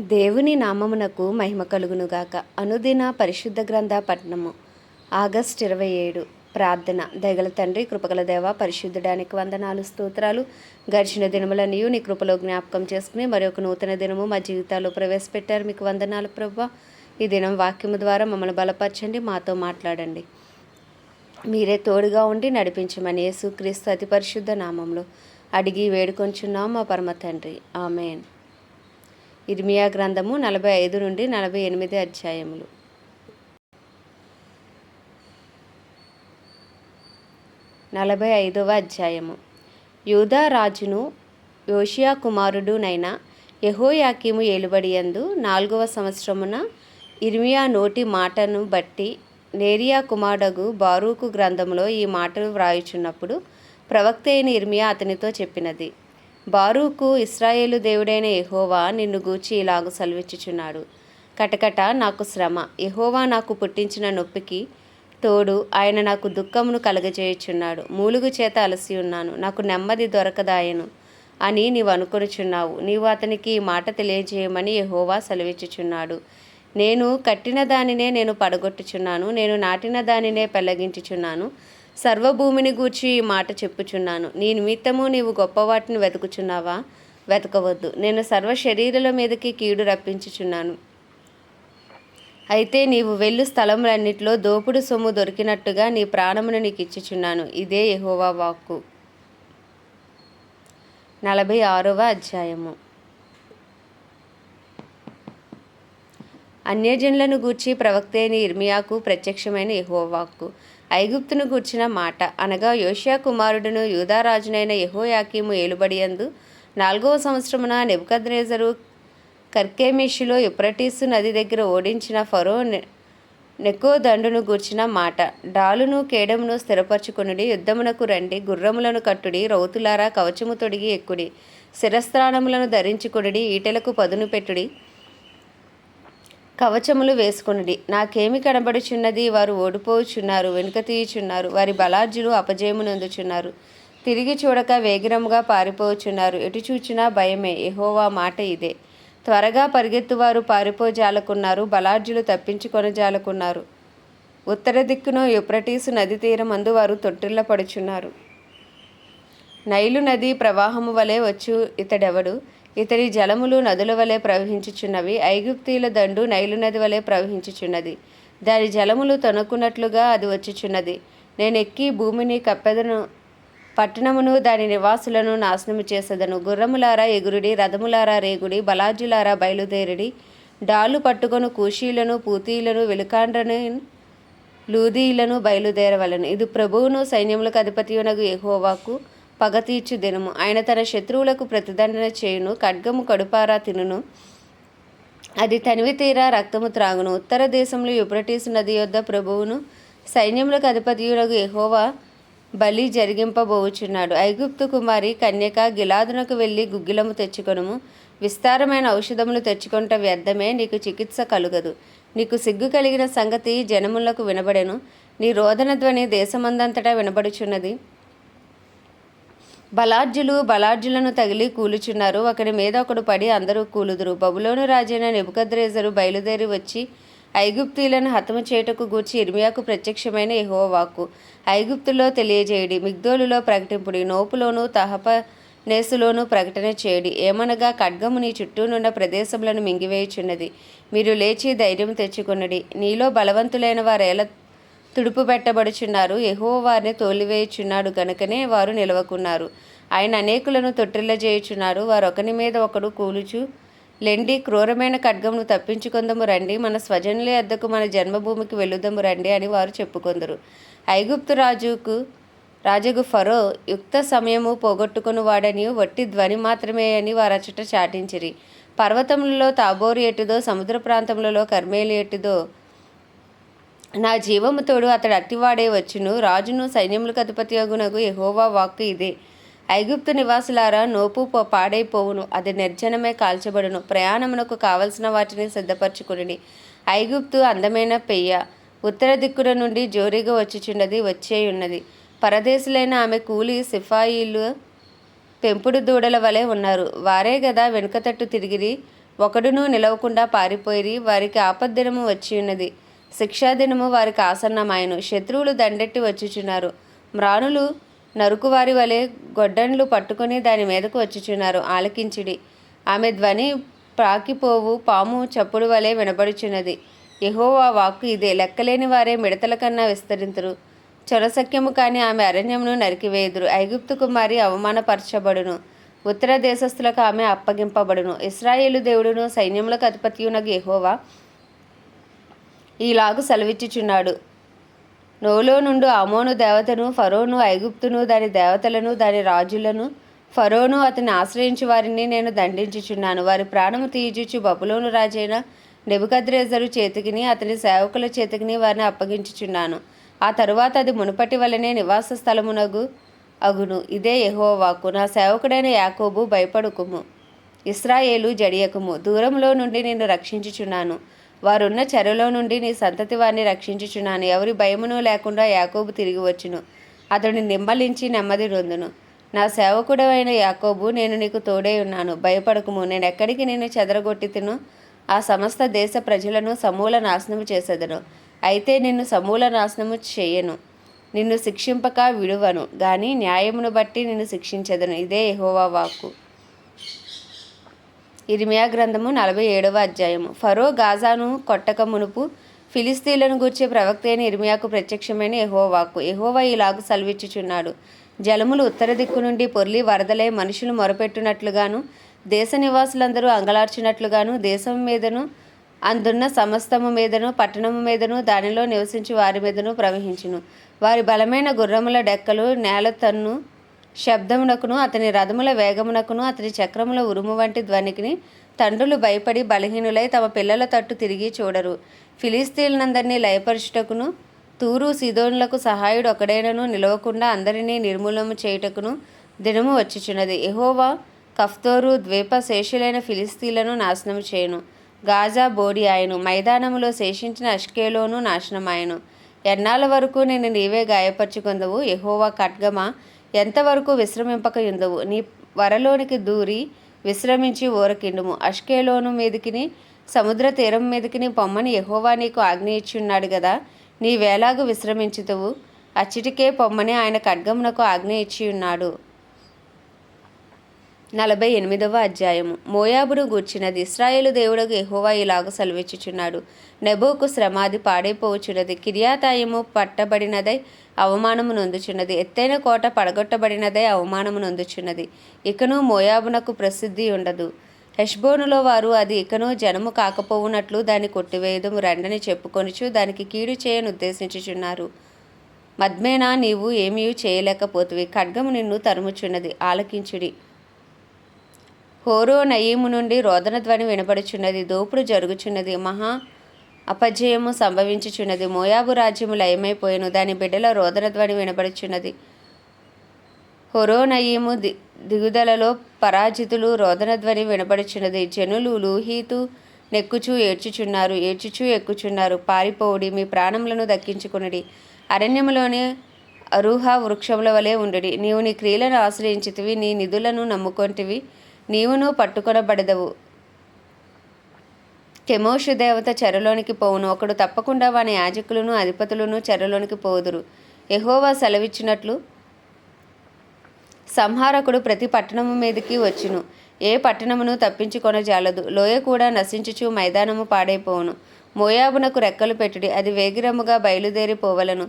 దేవుని నామమునకు మహిమ కలుగునుగాక. అనుదిన పరిశుద్ధ గ్రంథ పట్టణము. ఆగస్ట్ ఇరవై ఏడు. ప్రార్థన. దయగల తండ్రి కృపగల దేవ పరిశుద్ధడానికి వందనాలు స్తోత్రాలు. గడిచిన దినములనియు నీ కృపలో జ్ఞాపకం చేసుకుని మరి ఒక నూతన దినము మా జీవితాల్లో ప్రవేశపెట్టారు. మీకు వందనాలు ప్రభా ఈ దినం వాక్యము ద్వారా మమ్మల్ని బలపరచండి మాతో మాట్లాడండి. మీరే తోడుగా ఉండి నడిపించమని యేసుక్రీస్తు అతి పరిశుద్ధ నామంలో అడిగి వేడుకొంచున్నాం మా పరమ తండ్రి. ఆమెన్. ఇర్మియా గ్రంథము నలభై ఐదు నుండి నలభై ఎనిమిది అధ్యాయములు. నలభై ఐదవ అధ్యాయము. యూదా రాజును యోషియా కుమారుడునైన యహోయాకిము ఏలుబడియందు నాలుగవ సంవత్సరమున ఇర్మియా నోటి మాటను బట్టి నేరియా కుమారుడగు బారూకు గ్రంథములో ఈ మాటలు వ్రాయుచున్నప్పుడు ప్రవక్త అయిన ఇర్మియా అతనితో చెప్పినది. బారూకు ఇస్రాయేలు దేవుడైన ఎహోవా నిన్ను గూర్చి ఇలాగు సెలవిచ్చుచున్నాడు. కటకట నాకు శ్రమ. యెహోవా నాకు పుట్టించిన నొప్పికి తోడు ఆయన నాకు దుఃఖమును కలగజేయుచున్నాడు. మూలుగు చేత అలసి ఉన్నాను. నాకు నెమ్మది దొరకదాయను అని నీవు అనుకొనుచున్నావు. నీవు అతనికి ఈ మాట తెలియజేయమని యహోవా సెలవిచ్చుచున్నాడు. నేను కట్టిన దానినే నేను పడగొట్టుచున్నాను. నేను నాటిన దానినే పెళ్ళగించుచున్నాను. సర్వభూమిని గూర్చి ఈ మాట చెప్పుచున్నాను. నీ నిమిత్తము నీవు గొప్ప వాటిని వెతుకుచున్నావా? వెతకవద్దు. నేను సర్వ శరీరుల మీదకి కీడు రప్పించుచున్నాను. అయితే నీవు వెళ్ళు స్థలములన్నిటిలో దోపుడు సొమ్ము దొరికినట్టుగా నీ ప్రాణమును నీకు ఇచ్చుచున్నాను. ఇదే యహోవా వాక్కు. నలభై ఆరవ అధ్యాయము. అన్యజనులను గూర్చి ప్రవక్తైన ఇర్మియాకు ప్రత్యక్షమైన వాక్కు. ఐగుప్తును గూర్చిన మాట అనగా యోషియా కుమారుడును యూదారాజునైన యహోయాకీము ఏలుబడియందు నాలుగవ సంవత్సరమున నెబుకద్నేజరు కర్కేమిషులో యుప్రటీసు నది దగ్గర ఓడించిన ఫరో నె నెకో దండును గూర్చిన మాట. డాలును కేడమును స్థిరపరచుకునుడి యుద్ధమునకు రండి గుర్రములను కట్టుడి రౌతులారా కవచము తొడిగి ఎక్కుడి శిరస్త్రాణములను ధరించుకునుడి ఈటెలకు పదును పెట్టుడి కవచములు వేసుకునిడి. నాకేమి కనబడుచున్నది? వారు ఓడిపోచున్నారు వెనుక తీయుచున్నారు వారి బలార్జులు అపజయమునందుచున్నారు తిరిగి చూడక వేగిరముగా పారిపోచున్నారు. ఎటు చూచినా భయమే ఎహోవా మాట ఇదే. త్వరగా పరిగెత్తువారు పారిపోజాలకున్నారు బలార్జులు తప్పించుకొనజాలకున్నారు. ఉత్తర దిక్కును యుప్రటీసు నది తీరమందు వారు తొట్టిల్ల పడుచున్నారు. నైలు నది ప్రవాహము వలె వచ్చు ఇతడెవడు? ఇతడి జలములు నదుల వలె ప్రవహించుచున్నవి ఐగుప్తీల దండు నైలు నది వలె ప్రవహించుచున్నది. దాని జలములు తొనకున్నట్లుగా అది వచ్చుచున్నది. నేను ఎక్కి భూమిని కప్పెదను పట్టణమును దాని నివాసులను నాశనము చేసేదను. గుర్రములారా ఎగురుడి రథములారా రేగుడి బలాజులారా బయలుదేరుడి. డాలు పట్టుకొను కూషీలను పూతీలను వెలుకాండ్రను లూదీలను బయలుదేరవలను. ఇది ప్రభువును సైన్యములకు అధిపతియునగు ఎహోవాకు పగ తీర్చు దినము. ఆయన తన శత్రువులకు ప్రతిదండన చేయును ఖడ్గము కడుపారా తినును. అది తనివి తీరా రక్తము త్రాగును. ఉత్తర దేశంలో యుప్రటీస్ నది యొద్ద ప్రభువును సైన్యములకు అధిపతియులకు ఎహోవా బలి జరిగింపబోచున్నాడు. ఐగుప్తు కుమారి కన్యక గిలాదునకు వెళ్ళి గుగ్గిలము తెచ్చుకొనుము. విస్తారమైన ఔషధములు తెచ్చుకుంట వ్యర్థమే నీకు చికిత్స కలుగదు. నీకు సిగ్గు కలిగిన సంగతి జనములకు వినబడెను. నీ రోదన ధ్వని దేశమందంతటా వినబడుచున్నది. బలార్జులు బలార్జులను తగిలి కూలుచున్నారు. ఒకడి మీద ఒకడు పడి అందరూ కూలుదురు. బబులోను రాజైన నెబుకద్రేజరు బయలుదేరి వచ్చి ఐగుప్తీలను హతము చేయుటకు గూర్చి ఇర్మియాకు ప్రత్యక్షమైన యెహోవాకు ఐగుప్తులో తెలియజేయడి. మిగ్దోలులో ప్రకటింపుడి. నోపులోను తహప నేసులోను ప్రకటన చేయడి. ఏమనగా ఖడ్గము నీ చుట్టూనున్న ప్రదేశములను మింగివేయుచున్నది. మీరు లేచి ధైర్యం తెచ్చుకొనడి. నీలో బలవంతులైన వారేలా తుడుపు పెట్టబడుచున్నారు. ఎహో వారిని తోలివేయుచున్నాడు గనుకనే వారు నిలవకున్నారు. ఆయన అనేకులను తొట్టిల్ల చేయుచున్నారు. వారు ఒకని మీద ఒకడు కూలుచు లెండి క్రూరమైన ఖడ్గమును తప్పించుకుందము రండి. మన స్వజనుల వద్దకు మన జన్మభూమికి వెళ్ళుదము రండి అని వారు చెప్పుకొందరు. ఐగుప్తు రాజుకు రాజుకు ఫరో యుక్త సమయము పోగొట్టుకుని వాడని వట్టి ధ్వని మాత్రమే అని వారచట చాటించిరి. పర్వతములలో తాబోరు ఎట్టుదో సముద్ర ప్రాంతములలో కర్మేలు ఎట్టుదో నా జీవము తోడు అతడు అట్టివాడే వచ్చును. రాజును సైన్యములకు అధిపతి అగునగు ఎహోవా వాక్కు ఇదే. ఐగుప్తు నివాసులారా నోపు పాడైపోవును. అది నిర్జనమే కాల్చబడును. ప్రయాణమునకు కావలసిన వాటిని సిద్ధపరచుకుని ఐగుప్తు అందమైన పెయ్య. ఉత్తర దిక్కుల నుండి జోరీగా వచ్చుచున్నది వచ్చే ఉన్నది పరదేశులైన ఆమె కూలి సిఫాయిలు పెంపుడు దూడల వలె ఉన్నారు. వారే గదా వెనుక తట్టు తిరిగిరి. ఒకడును నిలవకుండా పారిపోయి వారికి ఆపద్దినము వచ్చి ఉన్నది శిక్షాదినము వారికి ఆసన్నమాయను. శత్రువులు దండెట్టి వచ్చుచున్నారు. మ్రాణులు నరుకువారి వలె గొడ్డన్లు పట్టుకొని దాని మీదకు వచ్చుచున్నారు. ఆలకించిడి. ఆమె ధ్వని ప్రాకిపోవు పాము చప్పుడు వలె వినబడుచున్నది. ఎహోవా వాక్కు ఇదే. లెక్కలేని వారే మిడతల కన్నా విస్తరింతురు. చొరసఖ్యము కాని ఆమె అరణ్యమును నరికివేయుదురు. ఐగుప్తు కుమారి అవమానపరచబడును. ఉత్తర దేశస్థులకు ఆమె అప్పగింపబడును. ఇస్రాయేలు దేవుడును సైన్యములకు అధిపతియునగు యెహోవా ఈలాగు సెలవిచ్చుచున్నాడు. నోలో నుండి అమోను దేవతను ఫరోను ఐగుప్తును దాని దేవతలను దాని రాజులను ఫరోను అతని ఆశ్రయించి వారిని నేను దండించుచున్నాను. వారి ప్రాణము తీయుచు బబులోను రాజైన నెబుకద్రేజరు చేతికిని అతని సేవకుల చేతికిని వారిని అప్పగించుచున్నాను. ఆ తరువాత అది మునుపటి వలనే నివాస స్థలమునగు అగును. ఇదే యహోవాకు. నా సేవకుడైన యాకోబు భయపడుకుము. ఇస్రాయేలు జడియకుము. దూరంలో నుండి నేను రక్షించుచున్నాను. వారున్న చెరలో నుండి నీ సంతతి వారిని రక్షించుచున్నాను. ఎవరి భయమును లేకుండా యాకోబు తిరిగి వచ్చును. అతడిని నిమ్మలించి నెమ్మది రొందును. నా సేవకుడవైన యాకోబు నేను నీకు తోడే ఉన్నాను. భయపడకుము. నేను ఎక్కడికి నేను చెదరగొట్టి తిను ఆ సమస్త దేశ ప్రజలను సమూల నాశనము చేసేదను. అయితే నిన్ను సమూల నాశనము చేయను. నిన్ను శిక్షింపక విడువను. గాని న్యాయమును బట్టి నిన్ను శిక్షించదను. ఇదే ఎహోవా వాక్కు. ఇరిమియా గ్రంథము నలభై ఏడవ అధ్యాయము. ఫరో గాజాను కొట్టక మునుపు ఫిలిస్తీన్లను గూర్చే ప్రవక్త అయిన ఇర్మియాకు ప్రత్యక్షమైన ఎహోవాకు ఎహోవా ఇలాగు సెలవిచ్చుచున్నాడు. జలములు ఉత్తర దిక్కు నుండి పొర్లి వరదలై మనుషులు మొరపెట్టునట్లుగాను దేశ నివాసులందరూ అంగలార్చినట్లుగాను దేశం మీదను అందున్న సమస్తము మీదను పట్టణము మీదను దానిలో నివసించి వారి మీదను ప్రవహించును. వారి బలమైన గుర్రముల డెక్కలు నేల తన్ను శబ్దమునకును అతని రథముల వేగమునకును అతని చక్రముల ఉరుము వంటి ధ్వనికిని తండ్రులు భయపడి బలహీనులై తమ పిల్లల తట్టు తిరిగి చూడరు. ఫిలిస్తీన్లందరినీ లయపరుచుటకును తూరు సిదోన్లకు సహాయుడు ఒకడైనను నిలవకుండా అందరినీ నిర్మూలము చేయుటకును దినము వచ్చిచున్నది. ఎహోవా కఫ్తోరు ద్వీప శేషులైన ఫిలిస్తీన్లను నాశనం చేయును. గాజా బోడి ఆయను మైదానములో శేషించిన అష్కేలోను నాశనమాయను. ఎన్నాళ్ళ వరకు నేను నీవే గాయపరుచుకుందవు? ఎహోవా ఖడ్గమా? ఎంతవరకు విశ్రమింపక ఎందువు? నీ వరలోనికి దూరి విశ్రమించి ఊరకిండుము అష్కేలోను మీదికిని సముద్ర తీరం మీదికిని పొమ్మని ఎహోవా నీకు ఆజ్ఞ ఇచ్చున్నాడు నీ వేలాగు విశ్రమించుతువు. అచ్చిటికే పొమ్మని ఆయన ఖడ్గమునకు ఆజ్ఞ ఇచ్చి ఉన్నాడు నలభై ఎనిమిదవ అధ్యాయము. మోయాబును గూర్చినది ఇస్రాయేలు దేవుడకు ఎహోవా ఇలాగ సెలవిచ్చుచున్నాడు. నెబోకు శ్రమాది పాడైపోవచ్చున్నది కిర్యాతాయము పట్టబడినదై అవమానము నొందుచున్నది ఎత్తైన కోట పడగొట్టబడినదై అవమానము నొందుచున్నది. ఇకను మోయాబునకు ప్రసిద్ధి ఉండదు. హెష్బోనులో వారు అది ఇకను జనము కాకపోవునట్లు దాన్ని కొట్టివేయదు రెండని చెప్పుకొనుచు దానికి కీడు చేయను ఉద్దేశించుచున్నారు. మద్మేనా నీవు ఏమీ చేయలేకపోతువి ఖడ్గము నిన్ను తరుముచున్నది ఆలకించుడి. హోరో నయీము నుండి రోదన ధ్వని వినపడుచున్నది దోపుడు జరుగుచున్నది. మహా అపజయము సంభవించుచున్నది. మోయాబు రాజ్యము లయమైపోయాను. దాని బిడ్డల రోదన ధ్వని వినపడుచున్నది. హొరోనయీము ది దిగుదలలో పరాజితులు రోదన ధ్వని వినపడుచున్నది. జనులు లూహీతు నెక్కుచూ ఏడ్చుచున్నారు. ఏడ్చుచూ ఎక్కుచున్నారు. పారిపోవుడి. మీ ప్రాణములను దక్కించుకునుడి. అరణ్యములోని అరుహ వృక్షముల వలె ఉండుడి. నీవు నీ క్రియలను ఆశ్రయించితివి. నీ నిధులను నమ్ముకొంటివి. నీవును పట్టుకొనబడదవు. కెమోషు దేవత చెరలోనికి పోవును. ఒకడు తప్పకుండా వాని యాజకులను అధిపతులను చెరలోనికి పోదురు. ఎహోవా సెలవిచ్చినట్లు సంహారకుడు ప్రతి పట్టణము మీదకి వచ్చును. ఏ పట్టణమును తప్పించుకొనజాలదు లోయ కూడా నశించుచు మైదానము పాడైపోవును. మోయాబునకు రెక్కలు పెట్టుడి. అది వేగిరముగా బయలుదేరి పోవలను.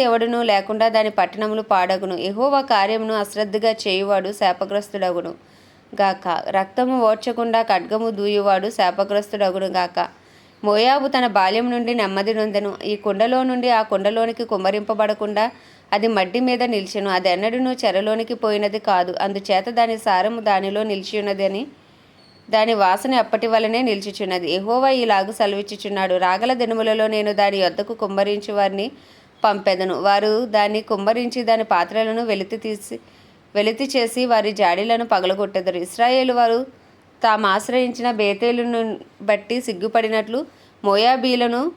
ఎవడును లేకుండా దాని పట్టణములు పాడగును. ఎహోవా కార్యమును అశ్రద్ధగా చేయువాడు శాపగ్రస్తుడగును. గాక. రక్తము ఓడ్చకుండా ఖడ్గము దూయువాడు శాపగ్రస్తుడగును గాక మోయాబు తన బాల్యం నుండి నెమ్మది నొందెను. ఈ కుండలో నుండి ఆ కుండలోనికి కుమ్మరింపబడకుండా అది మడ్డి మీద నిలిచెను. అది ఎన్నడూ చెరలోనికి పోయినది కాదు. అందుచేత దాని సారము దానిలో నిలిచి ఉన్నదని దాని వాసన ఎప్పటి వలనే నిలిచిచున్నది. ఎహోవా ఈలాగు సెలవిచ్చుచున్నాడు. రాగల దినములలో నేను దాని యొద్దకు కుమ్మరించి వారిని పంపెదను. వారు దాన్ని కుమ్మరించి దాని పాత్రలను వెలితి తీసి వెలితి చేసి వారి జాడీలను పగలగొట్టెదరు. ఇస్రాయేలు వారు తాము ఆశ్రయించిన బేతేలును బట్టి సిగ్గుపడినట్లు మోయాబీలను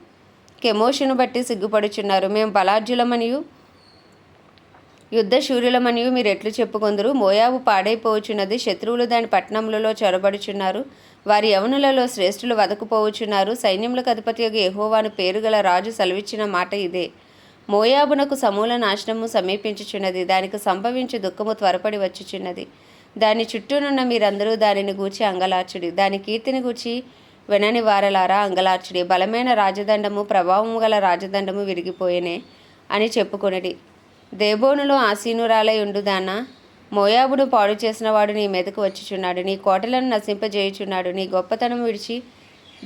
కెమోషును బట్టి సిగ్గుపడుచున్నారు. మేము బలార్జులమనియు యుద్ధ శూర్యులమనియు మీరు ఎట్లు చెప్పుకొందరు? మోయాబు పాడైపోవచ్చున్నది శత్రువులు దాని పట్టణములలో చొరబడుచున్నారు. వారి యవనులలో శ్రేష్ఠులు వదకుపోవచ్చున్నారు సైన్యములకు అధిపతి యొక్క ఎహోవాను పేరుగల రాజు సెలవిచ్చిన మాట ఇదే. మోయాబునకు సమూల నాశనము సమీపించుచున్నది. దానికి సంభవించి దుఃఖము త్వరపడి వచ్చుచున్నది. దాని చుట్టూనున్న మీరందరూ దానిని గూర్చి అంగలార్చుడి. దాని కీర్తిని గూర్చి వినని వారలారా అంగలార్చుడి. బలమైన రాజదండము ప్రభావము గల రాజదండము విరిగిపోయేనే అని చెప్పుకొనిడి. దేబోనులో ఆసీనురాలై ఉండుదానా మోయాబును పాడు చేసిన వాడు నీ మీదకు వచ్చుచున్నాడు. నీ కోటలను నశింపజేయుచున్నాడు. నీ గొప్పతనం విడిచి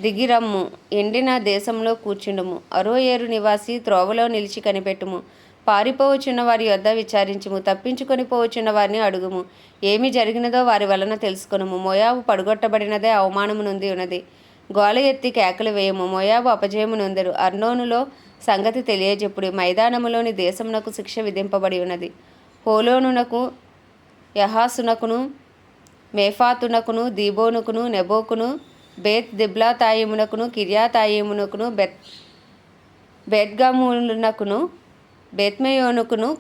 దిగిరమ్ము. ఎండిన దేశంలో కూర్చుండుము. అరోయేరు నివాసి త్రోవలో నిలిచి కనిపెట్టుము. పారిపోవచ్చున్న వారి యొద్ద విచారించుము. తప్పించుకొని పోవచ్చున్న వారిని అడుగుము. ఏమి జరిగినదో వారి వలన తెలుసుకొనుము. మోయాబు పడగొట్టబడినదే అవమానము నుండి ఉన్నది. గోల ఎత్తి కేకలు వేయము. మోయాబు అపజయము నొందరు. అర్నోనులో సంగతి తెలియజెప్పుడు. మైదానములోని దేశమునకు శిక్ష విధింపబడి ఉన్నది. హోలోనునకు యహాసునకును మేఫాతునకును దీబోనుకును నెబోకును బేత్ దిబ్లాతాయిమునకును కిర్యాతాయిమునకును బెత్ బెత్గమునకును బేత్మయోనుకును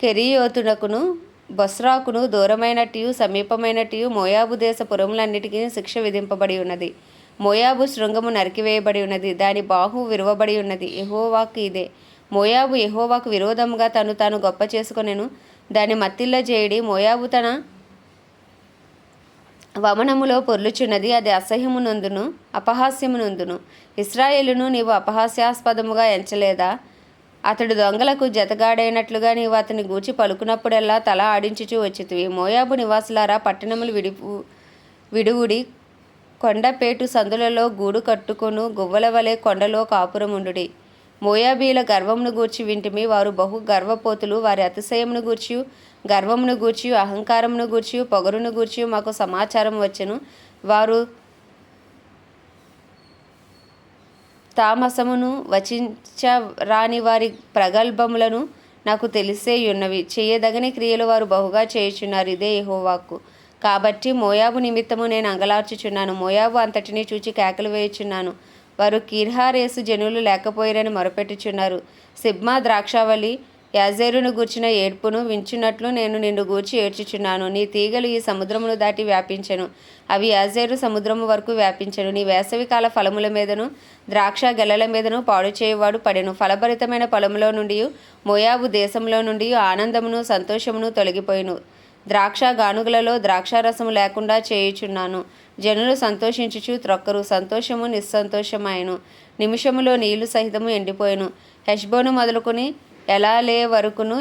కెరియోతునకును బొస్రాకును దూరమైనట్టు సమీపమైనట్టు మోయాబు దేశ పురములన్నిటికీ శిక్ష విధింపబడి ఉన్నది. మోయాబు శృంగము నరికివేయబడి ఉన్నది. దాని బాహు విరువబడి ఉన్నది. ఎహోవాకు ఇదే. మోయాబు ఎహోవాకు విరోధముగా తను తాను గొప్ప చేసుకొనెను. దాని మత్తిల్ల జేయుడి మోయాబు తన వమనములో పొర్లుచున్నది అది అసహ్యమునందును అపహాస్యమునందును. ఇస్రాయేలును నీవు అపహాస్యాస్పదముగా ఎంచలేదా? అతడు దొంగలకు జతగాడైనట్లుగా నీవు అతని గూచి పలుకున్నప్పుడల్లా తల ఆడించుచూ వచ్చితివి. మోయాబు నివాసులారా పట్టణములు విడిపు విడువుడి కొండపేటు సందులలో గూడు కట్టుకొను గువ్వల వలె కొండలో కాపురముండుడి. మోయాబీల గర్వమును గూర్చి వింటిమి. వారు బహు గర్వపోతులు. వారి అతిశయమును గూర్చి గర్వమును గూర్చి అహంకారమును గూర్చి పొగరును గూర్చి మాకు సమాచారం వచ్చెను. వారు తామసమును వచించరాని వారి ప్రగల్భములను నాకు తెలిసే ఉన్నవి చేయదగని క్రియలు వారు బహుగా చేయుచున్నారు ఇదే యెహోవాకు. కాబట్టి మోయాబు నిమిత్తము నేను అంగలార్చుచున్నాను. మోయాబు అంతటిని చూచి కేకలు వేయుచున్నాను. వారు కీర్హారేసు జనులు లేకపోయిరని మొరపెట్టుచున్నారు. సిబ్మా ద్రాక్షావళి యాజేరును గూర్చిన ఏడ్పును వించున్నట్లు నేను నిన్ను గూర్చి ఏడ్చుచున్నాను. నీ తీగలు ఈ సముద్రమును దాటి వ్యాపించెను. అవి యాజేరు సముద్రము వరకు వ్యాపించను. నీ వేసవికాల ఫలముల మీదను ద్రాక్ష గెలల మీదను పాడు చేయువాడు పడెను. ఫలభరితమైన ఫలములో నుండి మోయాబు దేశంలో నుండి ఆనందమును సంతోషమును తొలగిపోయిను. ద్రాక్ష గానుగులలో ద్రాక్షారసము లేకుండా చేయుచున్నాను. జనులు సంతోషించుచు త్రొక్కరు సంతోషము నిస్సంతోషమాయను. నిమిషములో నీళ్ళు సహితము ఎండిపోయాను. హెష్బోను మొదలుకొని ఎలాలే వరకును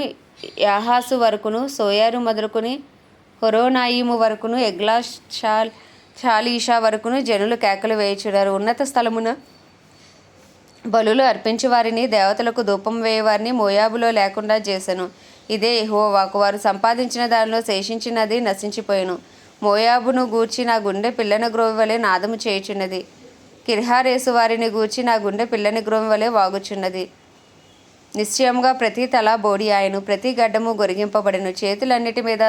యాహాసు వరకును సోయారు మొదలుకొని హొరోనాయిము వరకును ఎగ్లా షాల్ చాలీషా వరకును జనులు కేకలు వేయుచున్నారు. ఉన్నత స్థలమున బలులు అర్పించి వారిని దేవతలకు ధూపం వేయవారిని మోయాబులో లేకుండా చేశాను ఇదే యెహోవాకు వారు సంపాదించిన దానిలో శేషించినది నశించిపోయాను. మోయాబును గూర్చి నా గుండె పిల్లని గ్రోవి వలె నాదము చేయుచున్నది. కిర్హారేసు వారిని గూర్చి నా గుండె పిల్లని గ్రోవి వలె వాగుచున్నది. నిశ్చయముగా ప్రతి తల బోడి ఆయను ప్రతి గడ్డము గొరిగింపబడెను. చేతులన్నిటి మీద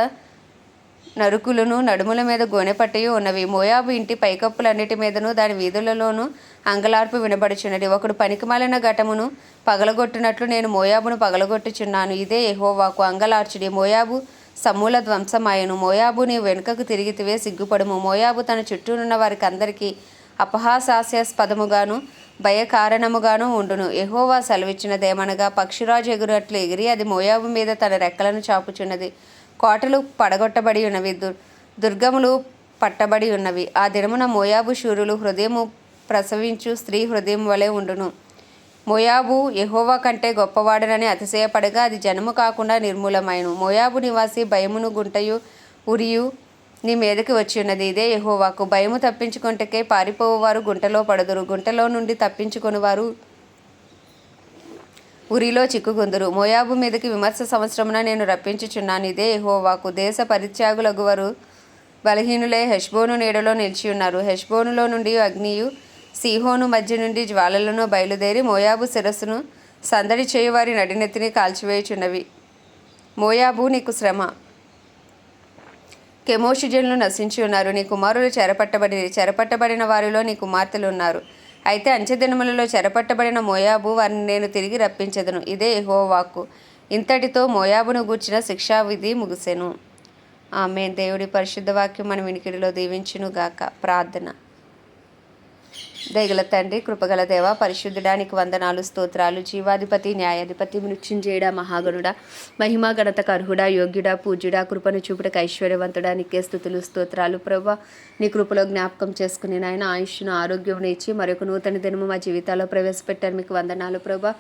నరుకులను నడుముల మీద గోనెపట్టయు ఉన్నవి. మోయాబు ఇంటి పైకప్పులన్నిటి మీదను దాని వీధులలోనూ అంగలార్పు వినబడుచున్నది. ఒకడు పనికిమాలిన ఘటమును పగలగొట్టినట్లు నేను మోయాబును పగలగొట్టుచున్నాను. ఇదే ఎహోవాకు అంగలార్చుడి. మోయాబు సమూల ధ్వంసమాయను. మోయాబు నీ వెనుకకు తిరిగితివే సిగ్గుపడుము. మోయాబు తన చుట్టూనున్న వారికి అందరికీ అపహాసాస్యాస్పదముగాను భయకారణముగాను ఉండును. ఎహోవా సెలవిచ్చినదేమనగా పక్షిరాజు ఎగురట్లు ఎగిరి అది మోయాబు మీద తన రెక్కలను చాపుచున్నది. కోటలు పడగొట్టబడి ఉన్నవి దుర్ దుర్గములు పట్టబడి ఉన్నవి. ఆ దినమున మోయాబు శూరులు హృదయము ప్రసవించు స్త్రీ హృదయం వలె ఉండును. మోయాబు ఎహోవా కంటే గొప్పవాడనని అతిశయపడగా అది జనము కాకుండా నిర్మూలమైను. మోయాబు నివాసి భయమును గుంటయు ఉరియు నీ మీదకి వచ్చి ఉన్నది ఇదే ఎహోవాకు భయము తప్పించుకొంటకే పారిపోవువారు గుంటలో పడదురు. గుంటలో నుండి తప్పించుకొని వారు ఉరిలో చిక్కుకుందురు మోయాబు మీదకి విమర్శ సంవత్సరమున నేను రప్పించుచున్నాను. ఇదే ఎహోవాకు దేశ పరిత్యాగులగువరు బలహీనులే హెష్బోను నీడలో నిలిచి ఉన్నారు హెష్బోనులో నుండి అగ్నియు సీహోను మధ్య నుండి జ్వాలలను బయలుదేరి మోయాబు శిరస్సును సందడి చేయువారి నడినెత్తిని కాల్చివేయుచున్నవి. మోయాబు నీకు శ్రమ. కెమోషిజన్లు నశించి ఉన్నారు. నీ కుమారులు చెరపట్టబడి చెరపట్టబడిన వారిలో నీ కుమార్తెలు ఉన్నారు. అయితే అంచెదినములలో చెరపట్టబడిన మోయాబు వారిని నేను తిరిగి రప్పించదను. ఇదే యెహోవాకు. ఇంతటితో మోయాబును గూర్చిన శిక్షావిధి ముగిసెను. ఆమె దేవుడి పరిశుద్ధ వాక్యం మన వినికిడిలో దీవించును గాక ప్రార్థన. దయగల తండ్రి కృపగల దేవ పరిశుద్ధడానికి వందనాలు స్తోత్రాలు. జీవాధిపతి న్యాయాధిపతి మృత్యుంజయుడ మహాగణుడ మహిమా గణతకు అర్హుడా యోగ్యుడా పూజ్యుడా కృపను చూపుటకు ఐశ్వర్యవంతుడా నీకే స్థుతులు స్తోత్రాలు. ప్రభా నీ కృపలో జ్ఞాపకం చేసుకుని నాయన ఆయుష్ను ఆరోగ్యం ఇచ్చి మరొక నూతన దినము మా జీవితాల్లో ప్రవేశపెట్టారు. మీకు వందనాలు ప్రభా.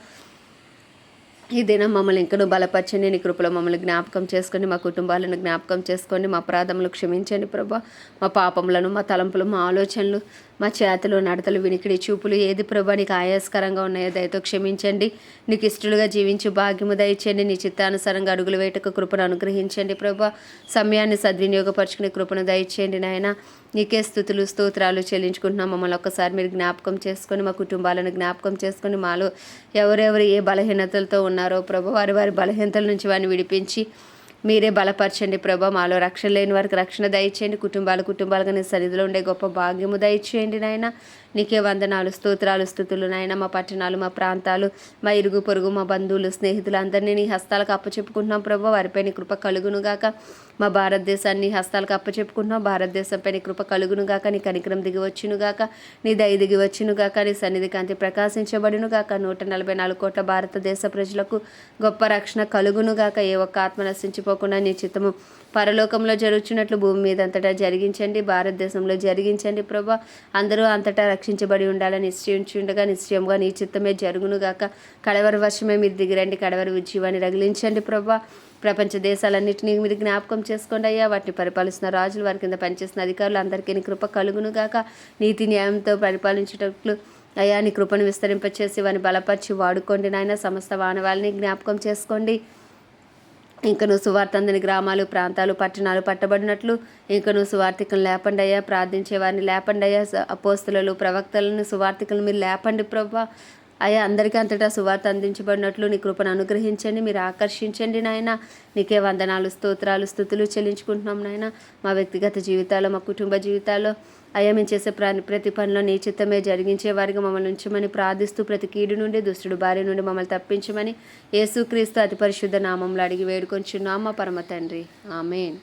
ఈ దినం మమ్మల్ని ఇంకనూ బలపరచండి. నీ కృపలో మమ్మల్ని జ్ఞాపకం చేసుకోండి మా కుటుంబాలను జ్ఞాపకం చేసుకోండి మా అపరాధములు క్షమించండి ప్రభా. మా పాపములను మా తలంపులు మా ఆలోచనలు మా చేతులు నడతలు వినికిడి చూపులు ఏది ప్రభా? నీకు ఆయాస్కరంగా ఉన్నాయో దయతో క్షమించండి. నీకు ఇష్టలుగా జీవించి భాగ్యము దయచేయండి. నీ చిత్తానుసారంగా అడుగులు వేటకు కృపను అనుగ్రహించండి ప్రభా. సమయాన్ని సద్వినియోగపరచుకునే కృపను దయచేయండి నాయన. నీకే స్థుతులు స్తోత్రాలు చెల్లించుకుంటున్నాం. మమ్మల్ని ఒక్కసారి మీరు జ్ఞాపకం చేసుకొని మా కుటుంబాలను జ్ఞాపకం చేసుకొని మాలో ఎవరెవరు ఏ బలహీనతలతో ఉన్నారో ప్రభు వారి వారి బలహీనతల నుంచి వారిని విడిపించి మీరే బలపరచండి ప్రభా. మాలో రక్షణ లేని వారికి రక్షణ దయచేయండి. కుటుంబాలు కుటుంబాలుగా నీ సన్నిధిలో ఉండే గొప్ప భాగ్యము దయచేయండి నాయన. నీకే వందనాలు స్తోత్రాలు స్థుతులు నాయన. మా పట్టణాలు మా ప్రాంతాలు మా ఇరుగు పొరుగు మా బంధువులు స్నేహితులు అందరినీ నీ హస్తాలకు అప్పచెప్పుకుంటున్నాం ప్రభా. వారిపై నీ కృప కలుగునుగాక మా భారతదేశాన్ని హస్తాలకు అప్పచెప్పుకుంటున్నాం. భారతదేశంపై నీ కృప కలుగునుగాక నీ కనికరం దిగి వచ్చునుగాక నీ దయ దిగి వచ్చునుగాక నీ సన్నిధి కాంతి ప్రకాశించబడునుగాక నూట నలభై నాలుగు కోట్ల భారతదేశ ప్రజలకు గొప్ప రక్షణ కలుగునుగాక ఏ ఒక్క ఆత్మ నశించిపో నీ చిత్తము పరలోకంలో జరుగుచున్నట్లు భూమి మీద అంతటా జరిగించండి భారతదేశంలో జరిగించండి ప్రభా. అందరూ అంతటా రక్షించబడి ఉండాలని నిశ్చయించుండగా నిశ్చయంగా నీ చిత్తమే జరుగునుగాక కడవరి వర్షమే మీరు దిగిరండి కడవరి ఉజ్జీవాన్ని రగిలించండి ప్రభా. ప్రపంచ దేశాలన్నింటినీ మీరు జ్ఞాపకం చేసుకోండి అయ్యా. వాటిని పరిపాలిస్తున్న రాజులు వారి కింద పనిచేస్తున్న అధికారులు అందరికీ నీ కృప కలుగునుగాక నీతి న్యాయంతో పరిపాలించేటట్లు అయ్యా నీ కృపను విస్తరింపచేసి వారిని బలపరిచి వాడుకోండి నాయన. సమస్త వానవాళ్ళని జ్ఞాపకం చేసుకోండి. ఇంకను సువార్తందని గ్రామాలు ప్రాంతాలు పట్టణాలు పట్టబడినట్లు ఇంకను సువార్థికలు లేపండి అయ్యా ప్రార్థించే వారిని లేపండి అయ్యా అపోస్తులను ప్రవక్తలను సువార్థికలను మీరు లేపండి ప్రభా. అయ్యా అందరికీ అంతటా సువార్త అందించబడినట్లు నీ కృపను అనుగ్రహించండి మీరు ఆకర్షించండి నాయన. నీకే వందనాలు స్తోత్రాలు స్థుతులు చెల్లించుకుంటున్నాం నాయన. మా వ్యక్తిగత జీవితాల్లో మా కుటుంబ జీవితాల్లో అయ్యా మేము చేసే ప్రతి పనిలో నీ చిత్తమే జరిగించే వారికి మమ్మల్ని ఉంచమని ప్రార్థిస్తూ ప్రతి కీడు నుండి దుష్టుడు భార్య నుండి మమ్మల్ని తప్పించమని యేసుక్రీస్తు అతి పరిశుద్ధ నామంలో అడిగి వేడుకొంచున్నాం మా పరమ తండ్రి. ఆమెన్.